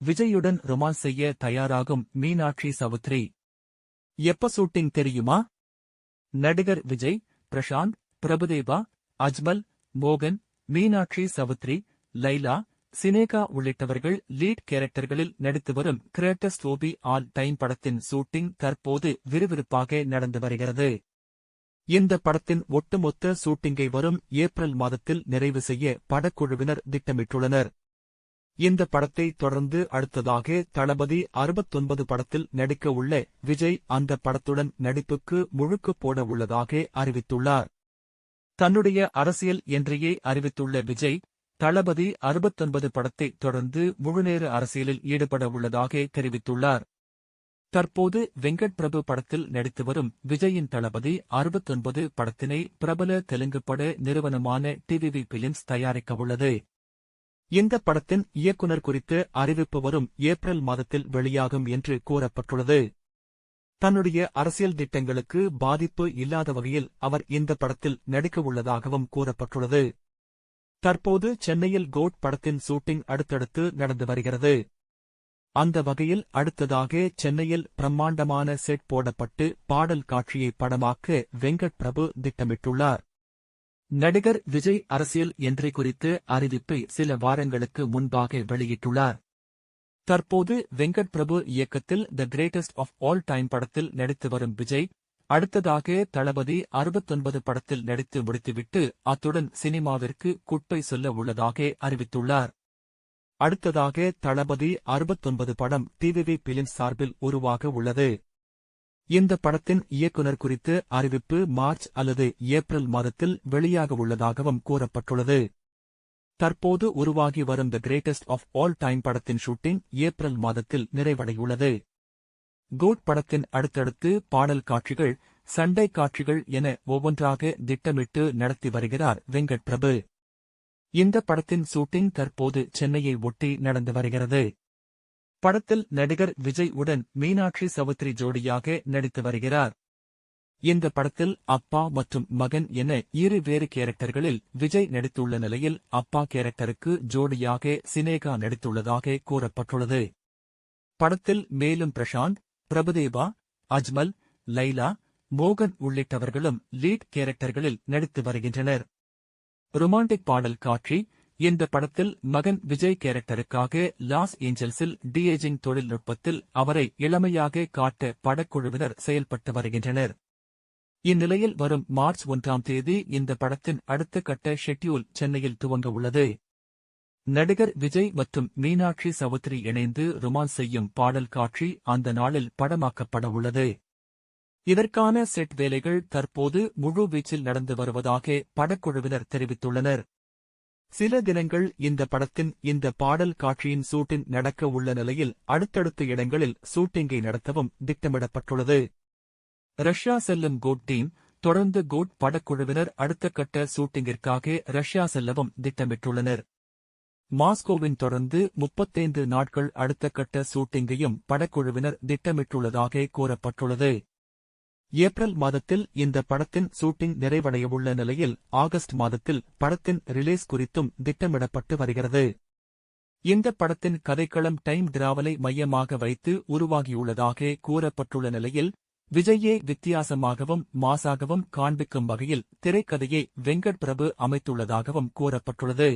விஜயுடன் romance செய்ய தயாராகும் மீனாட்சி சவுத்ரி. எப்ப ஷூட்டிங் தெரியுமா? நடிகர் விஜய் பிரசாந்த் பிரபுதேவா அஜ்மல் மோகன் மீனாட்சி சவுத்ரி லைலா சினேகா உள்ளிட்டவர்கள் லீட் கேரக்டர்களில் நடித்து வரும் கிரேட்டஸ்ட் ஓபி ஆல் டைம் படத்தின் ஷூட்டிங் தற்போது விறுவிறுப்பாக நடந்து வருகிறது. இந்த படத்தின் ஒட்டுமொத்த ஷூட்டிங்கை வரும் ஏப்ரல் மாதத்தில் நிறைவு செய்ய படக்குழுவினர் திட்டமிட்டுள்ளனர். இந்த படத்தை தொடர்ந்து அடுத்ததாக தளபதி அறுபத்தொன்பது படத்தில் நடிக்க உள்ள விஜய் அந்த படத்துடன் நடிப்புக்கு முழுக்கு போட உள்ளதாக அறிவித்துள்ளார். தன்னுடைய அரசியல் என்றையே அறிவித்துள்ள விஜய் தளபதி அறுபத்தொன்பது படத்தை தொடர்ந்து முழுநேர அரசியலில் ஈடுபட உள்ளதாக தெரிவித்துள்ளார். தற்போது வெங்கட் பிரபு படத்தில் நடித்து வரும் விஜயின் தளபதி அறுபத்தொன்பது படத்தினை பிரபல தெலுங்கு பட நிறுவனமான டிவிவி பிலிம்ஸ் தயாரிக்கவுள்ளது இந்த படத்தின் இயக்குனர் குறித்து அறிவிப்பு வரும் ஏப்ரல் மாதத்தில் வெளியாகும் என்று கூறப்பட்டுள்ளது. தன்னுடைய அரசியல் திட்டங்களுக்கு பாதிப்பு இல்லாத வகையில் அவர் இந்த படத்தில் நடிக்கவுள்ளதாகவும் கூறப்பட்டுள்ளது. தற்போது சென்னையில் கோட் படத்தின் ஷூட்டிங் அடுத்தடுத்து நடந்து வருகிறது. அந்த வகையில் அடுத்ததாக சென்னையில் பிரம்மாண்டமான செட் போடப்பட்டு பாடல் காட்சியை படமாக்க வெங்கட் பிரபு திட்டமிட்டுள்ளார். நடிகர் விஜய் அரசியல் என்றை குறித்து அறிவிப்பை சில வாரங்களுக்கு முன்பாக வெளியிட்டுள்ளார். தற்போது வெங்கட் பிரபு இயக்கத்தில் the greatest of all time படத்தில் நடித்து வரும் விஜய் அடுத்ததாக தளபதி அறுபத்தொன்பது படத்தில் நடித்து முடித்துவிட்டு அத்துடன் சினிமாவிற்கு குட்பை சொல்ல உள்ளதாக அறிவித்துள்ளார். அடுத்ததாக தளபதி அறுபத்தொன்பது படம் டிவிவி பிலிம்ஸ் சார்பில் உருவாக உள்ளது. இந்த படத்தின் இயக்குனர் குறித்து அறிவிப்பு மார்ச் அல்லது ஏப்ரல் மாதத்தில் வெளியாக உள்ளதாகவும் கூறப்பட்டுள்ளது. தற்போது உருவாகி வரும் the greatest of all time படத்தின் ஷூட்டிங் ஏப்ரல் மாதத்தில் நிறைவடையுள்ளது கோட் படத்தின் அடுத்தடுத்து பாடல் காட்சிகள் சண்டை காட்சிகள் என ஒவ்வொன்றாக திட்டமிட்டு நடத்தி வருகிறார் வெங்கட் பிரபு இந்த படத்தின் ஷூட்டிங் தற்போது சென்னையை ஒட்டி நடந்து வருகிறது. படத்தில் நடிகர் விஜய் உடன் மீனாட்சி சவுத்ரி ஜோடியாக நடித்து வருகிறார். இந்த படத்தில் அப்பா மற்றும் மகன் என இரு வேறு கேரக்டர்களில் விஜய் நடித்துள்ள நிலையில் அப்பா கேரக்டருக்கு ஜோடியாக சினேகா நடித்துள்ளதாக கூறப்பட்டுள்ளது. படத்தில் மேலும் பிரசாந்த் பிரபுதேவா அஜ்மல் லைலா மோகன் உள்ளிட்டவர்களும் லீட் கேரக்டர்களில் நடித்து வருகின்றனர். ரொமாண்டிக் பாடல் காட்சி இந்த படத்தில் மகன் விஜய் கேரக்டருக்காக லாஸ் ஏஞ்சல்ஸில் டிஏஜிங் தொழில்நுட்பத்தில் அவரை இளமையாக காட்ட படக்குழுவினர் செயல்பட்டு வருகின்றனர். இந்நிலையில் வரும் மார்ச் ஒன்றாம் தேதி இந்த படத்தின் அடுத்த கட்ட ஷெட்யூல் சென்னையில் துவங்க உள்ளது. நடிகர் விஜய் மற்றும் மீனாட்சி சவுத்ரி இணைந்து ரொமான்ஸ் செய்யும் பாடல் காட்சி அந்த நாளில் படமாக்கப்பட உள்ளது. இதற்கான செட் வேலைகள் தற்போது முழு வீச்சில் நடந்து வருவதாக படக்குழுவினர் தெரிவித்துள்ளனர். சில தினங்கள் இந்த படத்தின் இந்த பாடல் காட்சியின் சூட்டின் நடக்க உள்ள நிலையில் அடுத்தடுத்த இடங்களில் ஷூட்டிங்கை நடத்தவும் திட்டமிடப்பட்டுள்ளது. ரஷ்யா செல்லும் கோட் டீம் தொடர்ந்து கோட் படக்குழுவினர் அடுத்த கட்ட ஷூட்டிங்கிற்காக ரஷ்யா செல்லவும் திட்டமிட்டுள்ளனர். மாஸ்கோவின் தொடர்ந்து முப்பத்தைந்து நாட்கள் அடுத்த கட்ட சூட்டிங்கையும் படக்குழுவினர் திட்டமிட்டுள்ளதாக கூறப்பட்டுள்ளது. ஏப்ரல் மாதத்தில் இந்த படத்தின் ஷூட்டிங் நிறைவடையவுள்ள நிலையில் ஆகஸ்ட் மாதத்தில் படத்தின் ரிலீஸ் குறித்தும் திட்டமிடப்பட்டு வருகிறது. இந்த படத்தின் கதைக்களம் டைம் டிராவலை மையமாக வைத்து உருவாகியுள்ளதாக கூறப்பட்டுள்ள நிலையில் விஜயே வித்தியாசமாகவும் மாசாகவும் காண்பிக்கும் வகையில் திரைக்கதையை வெங்கட் பிரபு அமைத்துள்ளதாகவும் கூறப்பட்டுள்ளது.